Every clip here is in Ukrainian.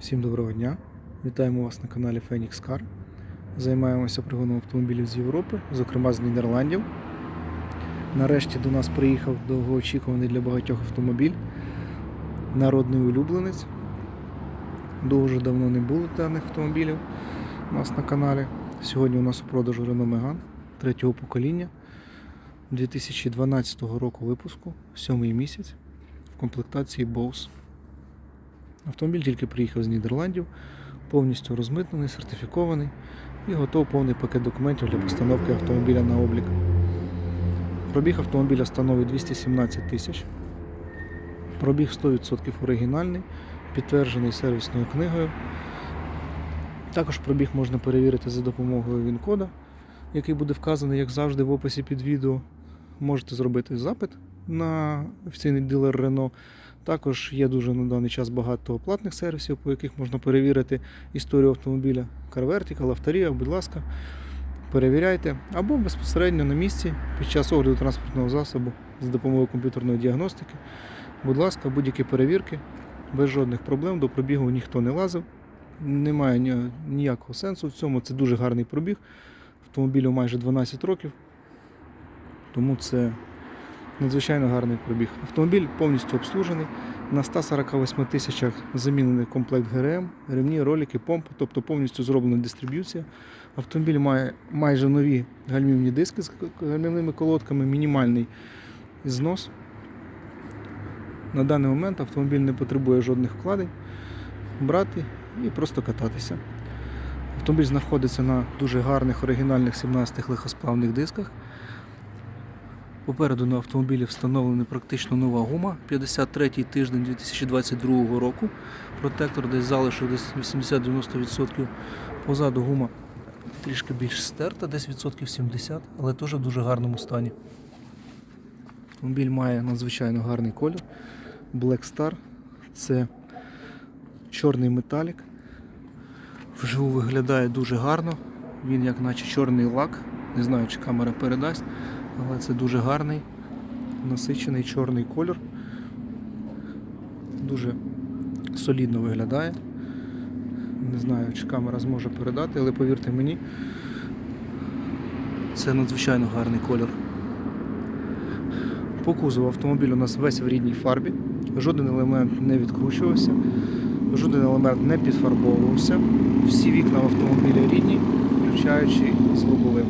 Всім доброго дня! Вітаємо вас на каналі Phoenix Car. Займаємося пригоном автомобілів з Європи, зокрема з Нідерландів. Нарешті до нас приїхав довгоочікуваний для багатьох автомобіль. Народний улюбленець. Дуже давно не було даних автомобілів у нас на каналі. Сьогодні у нас у продажу Renault Megane третього покоління 2012 року випуску, сьомий місяць в комплектації Bose. Автомобіль тільки приїхав з Нідерландів, повністю розмитнений, сертифікований і готов повний пакет документів для постановки автомобіля на облік. Пробіг автомобіля становить 217 тисяч. Пробіг 100% оригінальний, підтверджений сервісною книгою. Також пробіг можна перевірити за допомогою ВІН-кода, який буде вказаний, як завжди, в описі під відео. Можете зробити запит на офіційний дилер Renault. Також є дуже на даний час багато платних сервісів, по яких можна перевірити історію автомобіля. CarVertical, Авторія, будь ласка, перевіряйте. Або безпосередньо на місці під час огляду транспортного засобу з допомогою комп'ютерної діагностики. Будь ласка, будь-які перевірки, без жодних проблем, до пробігу ніхто не лазив. Немає ніякого сенсу в цьому. Це дуже гарний пробіг. Автомобілю майже 12 років. Тому це надзвичайно гарний пробіг. Автомобіль повністю обслужений. На 148 тисячах замінений комплект ГРМ, ремні, ролики, помпи, тобто повністю зроблена дистриб'юція. Автомобіль має майже нові гальмівні диски з гальмівними колодками, мінімальний знос. На даний момент автомобіль не потребує жодних вкладень. Брати і просто кататися. Автомобіль знаходиться на дуже гарних оригінальних 17-х легкосплавних дисках. Попереду на автомобілі встановлена практично нова гума 53-й тиждень 2022 року. Протектор десь залишив десь 80-90%. Позаду гума трішки більш стерта, десь відсотків 70, але теж в дуже гарному стані. Автомобіль має надзвичайно гарний колір. Black Star. Це чорний металік. Вживу виглядає дуже гарно. Він як наче чорний лак. Не знаю, чи камера передасть, але це дуже гарний, насичений чорний колір. Дуже солідно виглядає. Не знаю, чи камера зможе передати, але повірте мені, це надзвичайно гарний колір. По кузову автомобіль у нас весь в рідній фарбі. Жоден елемент не відкручувався, жоден елемент не підфарбовувався. Всі вікна в автомобілі рідні, включаючи з лобовим.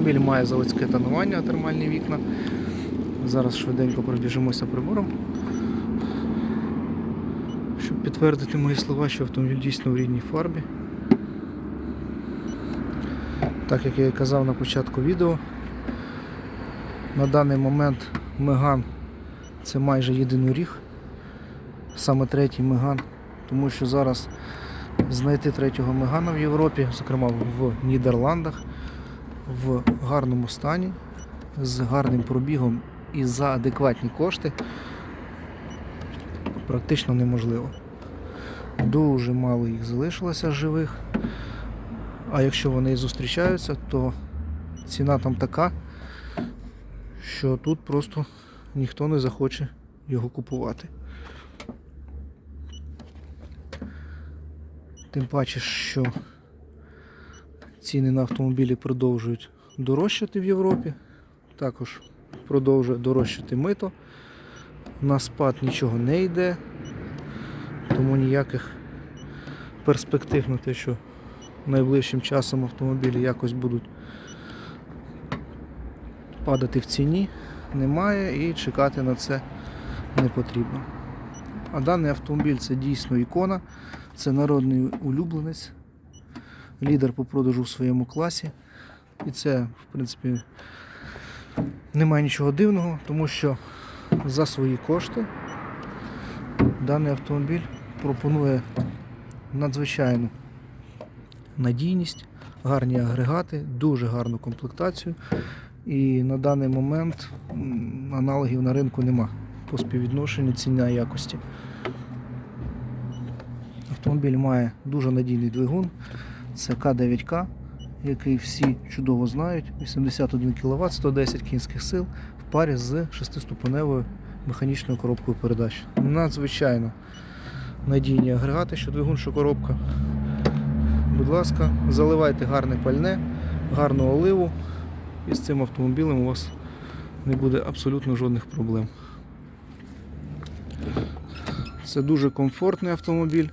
Автомобіль має заводське тонування, термальні вікна. Зараз швиденько пробіжимося прибором. Щоб підтвердити мої слова, що автомобіль дійсно в рідній фарбі. Так як я і казав на початку відео, на даний момент Меган це майже єдиноріг, саме третій Меган, тому що зараз знайти третього Мегана в Європі, зокрема в Нідерландах, в гарному стані, з гарним пробігом і за адекватні кошти практично неможливо. Дуже мало їх залишилося живих. А якщо вони зустрічаються, то ціна там така, що тут просто ніхто не захоче його купувати. Тим паче, що ціни на автомобілі продовжують дорожчати в Європі. Також продовжує дорожчати мито. На спад нічого не йде, тому ніяких перспектив на те, що найближчим часом автомобілі якось будуть падати в ціні, немає і чекати на це не потрібно. А даний автомобіль це дійсно ікона, це народний улюбленець, лідер по продажу в своєму класі. І це, в принципі, немає нічого дивного, тому що за свої кошти даний автомобіль пропонує надзвичайну надійність, гарні агрегати, дуже гарну комплектацію. І на даний момент аналогів на ринку нема по співвідношенню ціна якості. Автомобіль має дуже надійний двигун. Це К9К, який всі чудово знають. 81 кВт, 110 кінських сил в парі з 6-ступеневою механічною коробкою передач. Надзвичайно надійні агрегати, що двигун, що коробка. Будь ласка, заливайте гарне пальне, гарну оливу, і з цим автомобілем у вас не буде абсолютно жодних проблем. Це дуже комфортний автомобіль,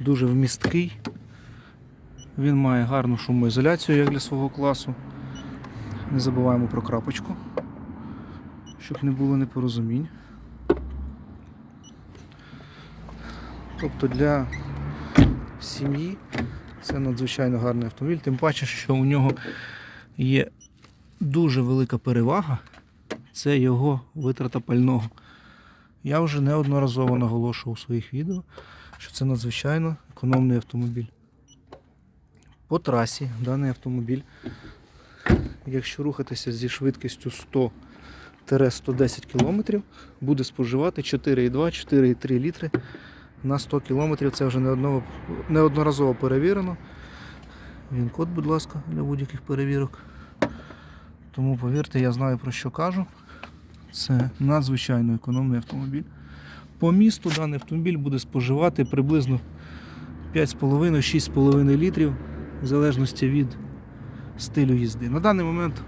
дуже вмісткий. Він має гарну шумоізоляцію, як для свого класу. Не забуваємо про крапочку, щоб не було непорозумінь. Тобто для сім'ї це надзвичайно гарний автомобіль, тим паче, що у нього є дуже велика перевага це його витрата пального. Я вже неодноразово наголошував у своїх відео, що це надзвичайно економний автомобіль. По трасі даний автомобіль, якщо рухатися зі швидкістю 100-110 км, буде споживати 4,2-4,3 літри на 100 км. Це вже неодноразово перевірено. Він код, будь ласка, для будь-яких перевірок. Тому повірте, я знаю про що кажу. Це надзвичайно економний автомобіль. По місту даний автомобіль буде споживати приблизно 5,5-6,5 літрів в залежності від стилю їзди. На даний момент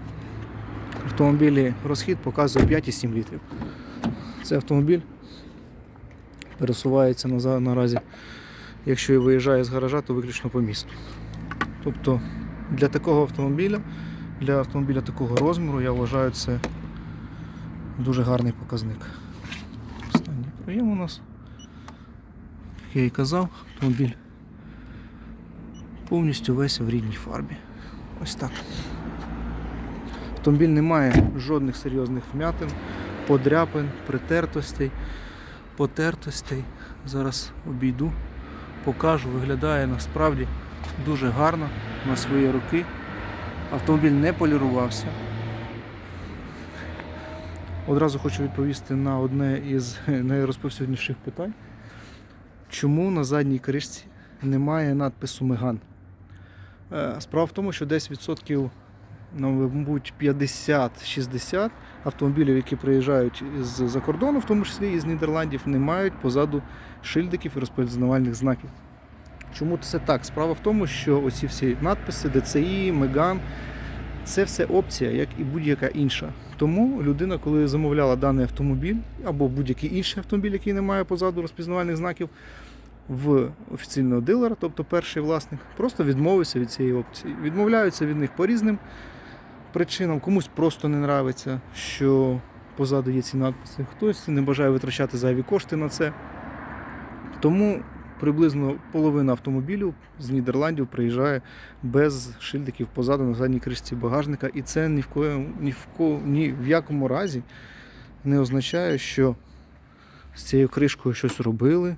автомобілі розхід показує 5,7 літрів. Цей автомобіль пересувається наразі, якщо і виїжджає з гаража, то виключно по місту. Тобто для такого автомобіля, для автомобіля такого розміру, я вважаю, це дуже гарний показник. Останній проєм у нас. Як я і казав, автомобіль повністю весь в рідній фарбі. Ось так. Автомобіль не має жодних серйозних вмятин, подряпин, притертостей, потертостей. Зараз обійду, покажу, виглядає насправді дуже гарно на свої роки. Автомобіль не полірувався. Одразу хочу відповісти на одне із найрозповсюдніших питань. Чому на задній кришці немає надпису Меган? Е, Справа в тому, що десь відсотків, ну, мабуть, 50-60 автомобілів, які приїжджають з-за кордону, в тому числі із Нідерландів, не мають позаду шильдиків і розпізнавальних знаків. Чому це так? Справа в тому, що оці всі надписи, DCI, Меган, це все опція, як і будь-яка інша. Тому людина, коли замовляла даний автомобіль або будь-який інший автомобіль, який не має позаду розпізнавальних знаків, в офіційного дилера, тобто перший власник, просто відмовився від цієї опції. Відмовляються від них по різним причинам. Комусь просто не нравиться, що позаду є ці надписи. Хтось не бажає витрачати зайві кошти на це. Тому приблизно половина автомобілів з Нідерландів приїжджає без шильдиків позаду на задній кришці багажника, і це ні в коєму, ні в ко, ні в якому разі не означає, що з цією кришкою щось робили,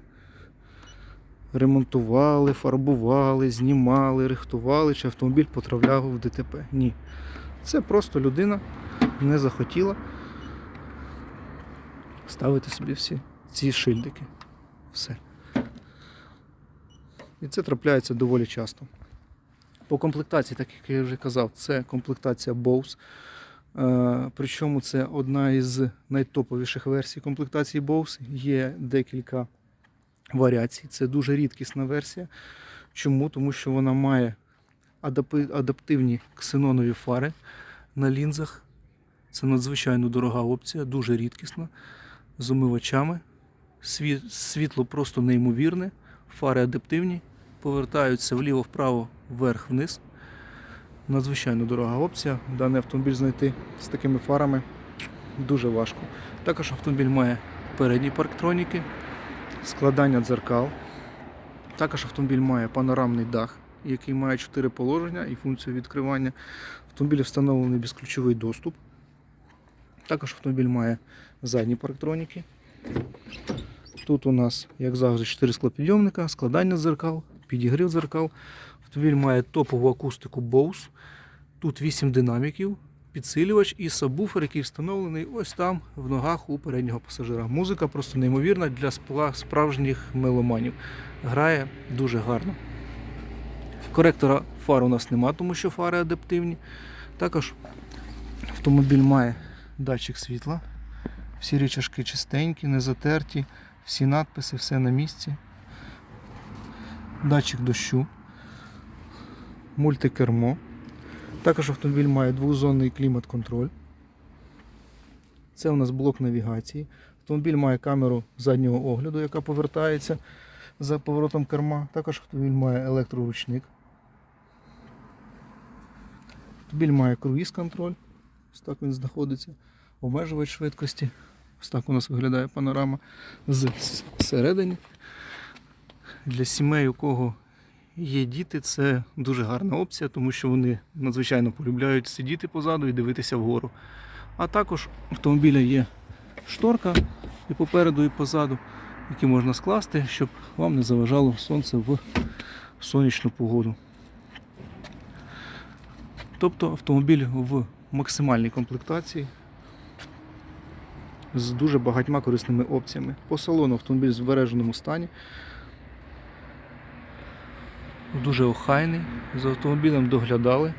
ремонтували, фарбували, знімали, рихтували, чи автомобіль потрапляв в ДТП. Ні. Це просто людина не захотіла ставити собі всі ці шильдики. Все. І це трапляється доволі часто. По комплектації, так як я вже казав, це комплектація Bose. Е, Причому це одна із найтоповіших версій комплектації Bose. Є декілька варіацій. Це дуже рідкісна версія. Чому? Тому що вона має адаптивні ксенонові фари на лінзах. Це надзвичайно дорога опція, дуже рідкісна. З омивачами. Сві- Світло просто неймовірне, фари адаптивні, повертаються вліво-вправо, вверх-вниз. Надзвичайно дорога опція. Даний автомобіль знайти з такими фарами дуже важко. Також автомобіль має передні парктроніки, складання дзеркал. Також автомобіль має панорамний дах, який має 4 положення і функцію відкривання. В автомобілі встановлений безключовий доступ. Також автомобіль має задні парктроніки. Тут у нас, як завжди, 4 склопідйомника, складання дзеркал, підігрів дзеркал. Автомобіль має топову акустику Bose. Тут 8 динаміків, підсилювач і сабвуфер, який встановлений ось там в ногах у переднього пасажира. Музика просто неймовірна для справжніх меломанів. Грає дуже гарно. Коректора фар у нас нема, тому що фари адаптивні. Також автомобіль має датчик світла. Всі річашки чистенькі, не затерті. Всі надписи, все на місці. Датчик дощу. Мультикермо. Також автомобіль має двозонний клімат-контроль. Це у нас блок навігації. Автомобіль має камеру заднього огляду, яка повертається за поворотом керма. Також автомобіль має електроручник. Автомобіль має круїз-контроль. Ось так він знаходиться. Обмежувач швидкості. Ось так у нас виглядає панорама з. Для сімей, у кого є діти, це дуже гарна опція, тому що вони надзвичайно полюбляють сидіти позаду і дивитися вгору. А також автомобіля є шторка і попереду, і позаду, які можна скласти, щоб вам не заважало сонце в сонячну погоду. Тобто автомобіль в максимальній комплектації з дуже багатьма корисними опціями. По салону автомобіль в збереженому стані. Дуже охайний. За автомобілем доглядали.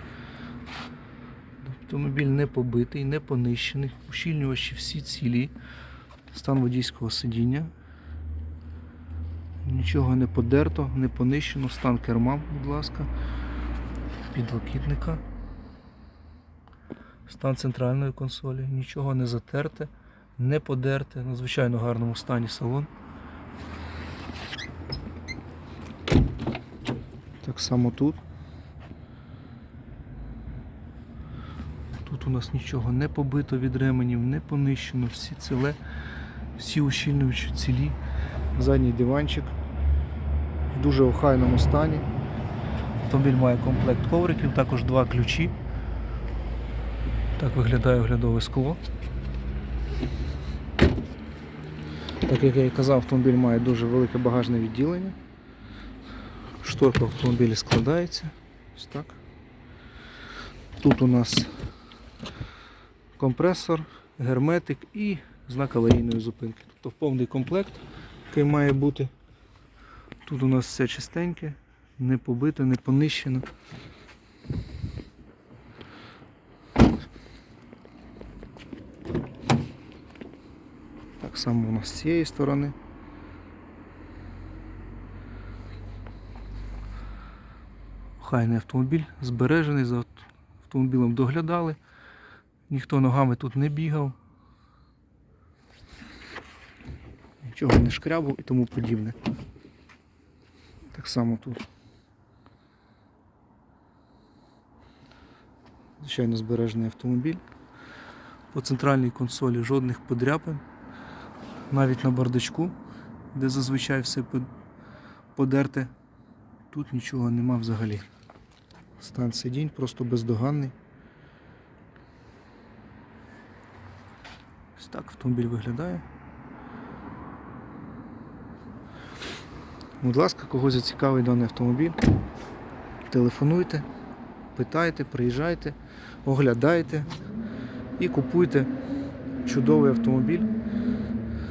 Автомобіль не побитий, не понищений. Ущільнювачі всі цілі. Стан водійського сидіння. Нічого не подерто, не понищено. Стан керма, будь ласка. Підлокітника. Стан центральної консолі. Нічого не затерте, не подерте. Надзвичайно гарному стані салон. Так само тут. Тут у нас нічого не побито від ременів, не понищено, всі ціле, всі ущільнювачі цілі, задній диванчик в дуже охайному стані. Автомобіль має комплект ковриків, також два ключі. Так виглядає оглядове скло. Так як я і казав, автомобіль має дуже велике багажне відділення. Шторка в автомобілі складається. Ось так. Тут у нас компресор, герметик і знак аварійної зупинки. Тобто повний комплект, який має бути. Тут у нас все чистеньке, не побите, не понищено. Так само у нас з цієї сторони. Хайний автомобіль, збережений, за автомобілем доглядали. Ніхто ногами тут не бігав. Нічого не шкрябав і тому подібне. Так само тут. Звичайно збережений автомобіль. По центральній консолі жодних подряпин. Навіть на бардачку, де зазвичай все подерте, тут нічого нема взагалі. Стан сидінь просто бездоганний. Ось так автомобіль виглядає. Будь ласка, кого зацікавить даний автомобіль, телефонуйте, питайте, приїжджайте, оглядайте і купуйте чудовий автомобіль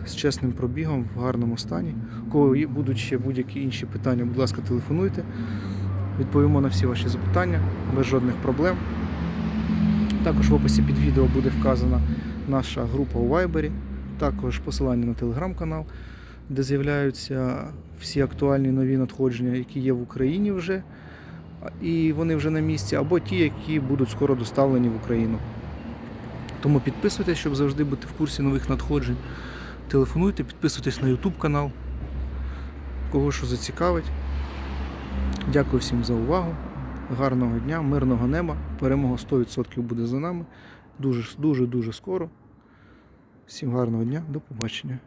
з чесним пробігом в гарному стані. У кого будуть ще будь-які інші питання, будь ласка, телефонуйте. Відповімо на всі ваші запитання без жодних проблем. Також в описі під відео буде вказана наша група у Viber, також посилання на телеграм-канал, де з'являються всі актуальні нові надходження, які є в Україні вже, і вони вже на місці, або ті, які будуть скоро доставлені в Україну. Тому підписуйтесь, щоб завжди бути в курсі нових надходжень. Телефонуйте, підписуйтесь на YouTube канал. Кого що зацікавить. Дякую всім за увагу. Гарного дня, мирного неба. Перемога 100% буде за нами. Дуже, дуже, дуже скоро. Всім гарного дня, до побачення.